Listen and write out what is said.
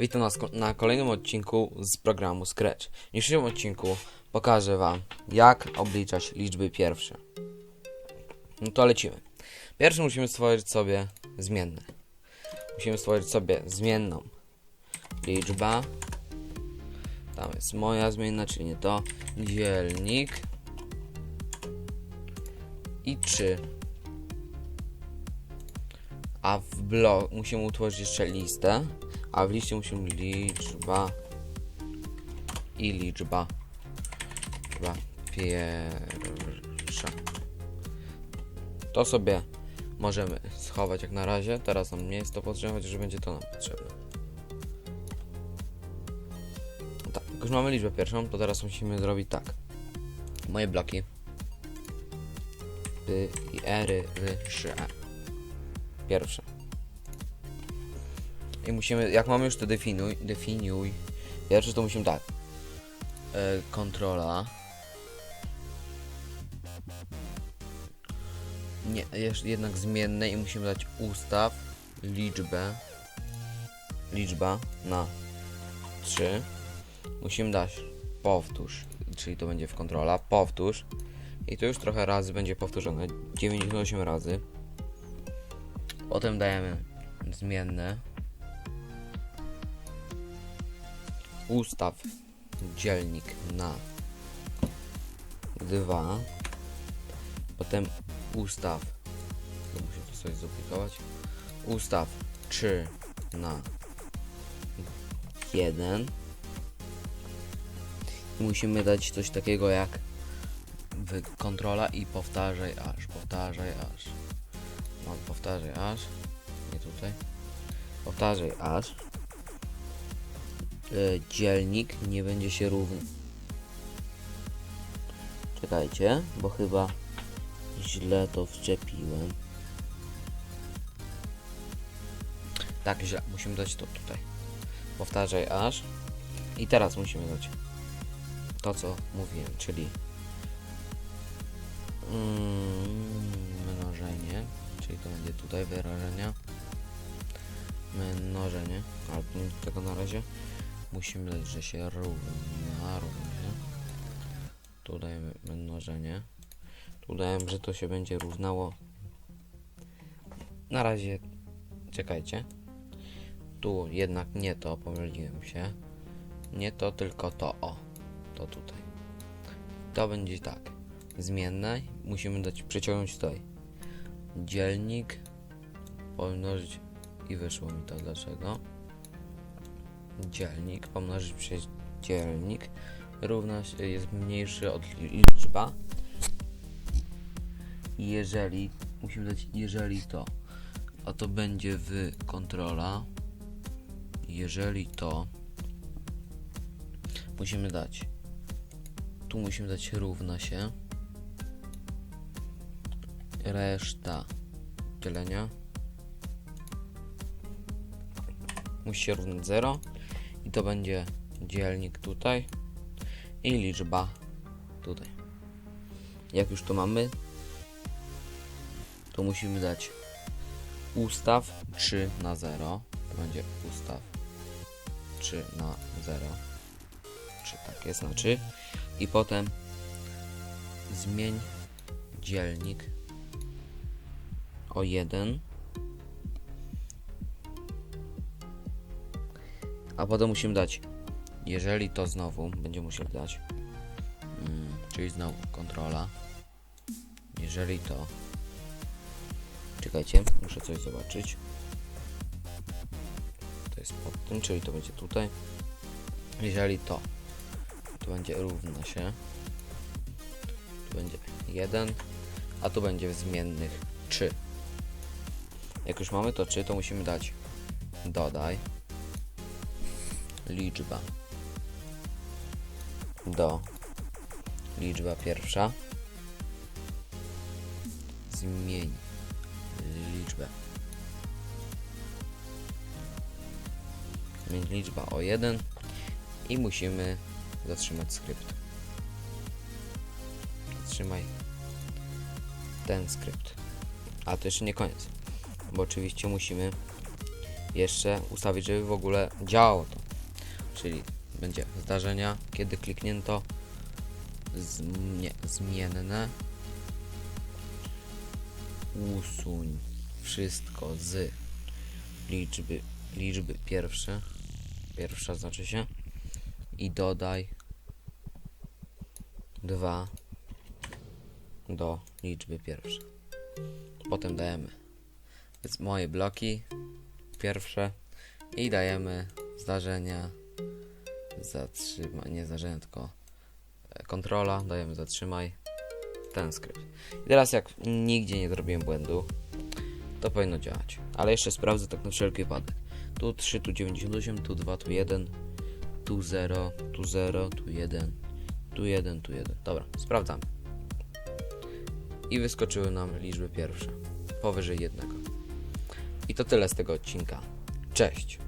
Witam nas na kolejnym odcinku z programu Scratch. W dzisiejszym odcinku pokażę Wam, jak obliczać liczby pierwsze. No to lecimy. Pierwszy musimy stworzyć sobie zmienne. Musimy stworzyć sobie zmienną liczba. Tam jest moja zmienna, czyli nie to. Dzielnik. I 3. A w blok musimy utworzyć jeszcze listę. A w liście musimy liczba i liczba. Liczba pierwsza. To sobie możemy schować jak na razie. Teraz nam nie jest to potrzebne, chociaż będzie to nam potrzebne. Tak, jak już mamy liczbę pierwszą, to teraz musimy zrobić tak. Moje bloki. P i ery, ry, szy, e. Pierwsze. I musimy, jak mamy już to definiuj, definiuj. Pierwsze to musimy tak. E, kontrola. Nie, jeszcze jednak zmienne i musimy dać ustaw liczbę. Liczba na 3. Musimy dać powtórz, czyli to będzie w kontrola. Powtórz. I to już trochę razy będzie powtórzone. 98 razy. Potem dajemy zmienne. Ustaw dzielnik na 2. Potem ustaw. Muszę to sobie zoplikować. Ustaw 3 na 1. I musimy dać coś takiego jak kontrola i powtarzaj aż, powtarzaj aż. No, powtarzaj aż. Nie tutaj. Powtarzaj aż. Y, dzielnik nie będzie się równy. Czekajcie, bo chyba źle to wczepiłem. Tak, źle. Musimy dać to tutaj. Powtarzaj aż. I teraz musimy dać to, co mówiłem, czyli mm, mnożenie, czyli to będzie tutaj wyrażenia. Mnożenie, ale nie tego na razie. Musimy dać, że się równa, się. Tu dajemy mnożenie. Tu że to się będzie równało. Na razie czekajcie. Tu jednak nie to, pomyliłem się. Nie to, tylko to, o. To tutaj. To będzie tak. Zmienne. Musimy dać, przeciągnąć tutaj. Dzielnik. Pomnożyć. I wyszło mi to. Dlaczego? Dzielnik. Pomnożyć przez dzielnik. Równa się, jest mniejszy od li- liczba. Jeżeli. Musimy dać jeżeli to. A to będzie w kontrola. Jeżeli to. Musimy dać tu musimy dać równa się. Reszta dzielenia. Musi się równać 0. I to będzie dzielnik tutaj. I liczba tutaj. Jak już to mamy, to musimy dać ustaw 3 na 0. To będzie ustaw 3 na 0. Czy takie znaczy? i potem zmień dzielnik o 1 a potem musimy dać. Jeżeli to znowu będziemy musieli dać mm, czyli znowu kontrola. Jeżeli to czekajcie muszę coś zobaczyć. To jest pod tym czyli to będzie tutaj. Jeżeli to tu będzie równa się. Tu będzie 1, a tu będzie w zmiennych 3. Jak już mamy to 3, to musimy dać dodaj liczba do liczba pierwsza zmień liczbę zmień liczba o 1 i musimy zatrzymać skrypt. Zatrzymaj ten skrypt. A to jeszcze nie koniec, bo oczywiście musimy jeszcze ustawić, żeby w ogóle działało to. Czyli będzie zdarzenia, kiedy kliknięto zmie, zmienne. Usuń wszystko z liczby, liczby pierwsze. Pierwsza znaczy się. I dodaj 2 do liczby pierwszej. Potem dajemy z moje bloki pierwsze i dajemy zdarzenia zatrzymaj, nie zdarzenia, tylko e, kontrola, dajemy zatrzymaj ten skrypt. I teraz jak nigdzie nie zrobiłem błędu, to powinno działać. Ale jeszcze sprawdzę tak na wszelki wypadek. Tu 3, tu 98, tu 2, tu 1, tu 0, tu 0, tu 1, tu 1, tu 1. Dobra, sprawdzamy. I wyskoczyły nam liczby pierwsze. Powyżej jednego. I to tyle z tego odcinka. Cześć!